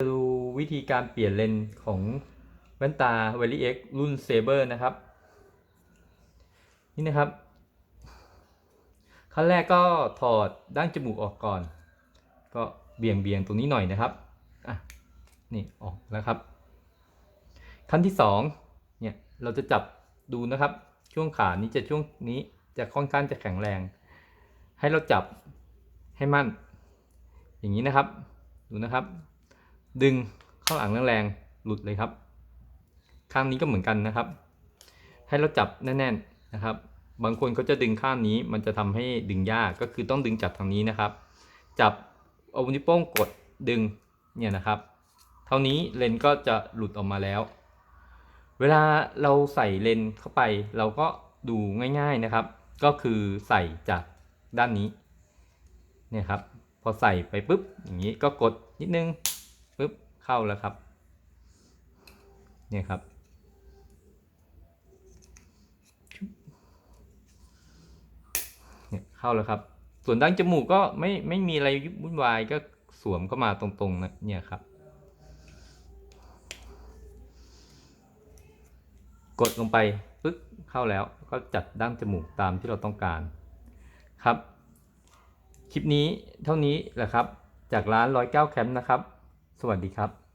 ดูวิธีการเปลี่ยนเลนส์ของแว่นตา v e r y X รุ่น Saber นะครับ นี่นะครับ ขั้นแรกก็ถอดด้านจมูกออกก่อน ก็เบี่ยงเบี่ยงตรงนี้หน่อยนะครับอะนี่ออกแล้วครับ ขั้นที่สองเนี่ยเราจะจับดูนะครับ ช่วงขานี้จะช่วงนี้จะค่อนข้างจะแข็งแรง ให้เราจับให้มั่น อย่างนี้นะครับ ดูนะครับ ดึงข้างหลังแรงๆหลุดเลยครับ ข้างนี้ก็เหมือนกันนะครับ ให้เราจับแน่นๆนะครับ บางคนเขาจะดึงข้างนี้มันจะทำให้ดึงยากก็คือต้องดึงจับทางนี้นะครับ จับเอานิ้วโป้งกดดึงเนี่ยนะครับ เท่านี้เลนก็จะหลุดออกมาแล้ว เวลาเราใส่เลนเข้าไปเราก็ดูง่าย ๆนะครับ ก็คือใส่จากด้านนี้เนี่ยครับ พอใส่ไปปุ๊บอย่างนี้ก็กดนิดนึง ปุ๊บเข้าแล้วครับ เนี่ยครับ เนี่ยเข้าแล้วครับ ส่วนดั้งจมูกก็ไม่ไม่มีอะไรวุ่นวายก็สวมเข้ามาตรงๆนะเนี่ยครับ กดลงไปปึ๊บเข้าแล้วก็จัดดั้งจมูกตามที่เราต้องการครับ คลิปนี้เท่านี้แหละครับ จากร้านร้อยเก้าแคมป์นะครับ สวัสดีครับ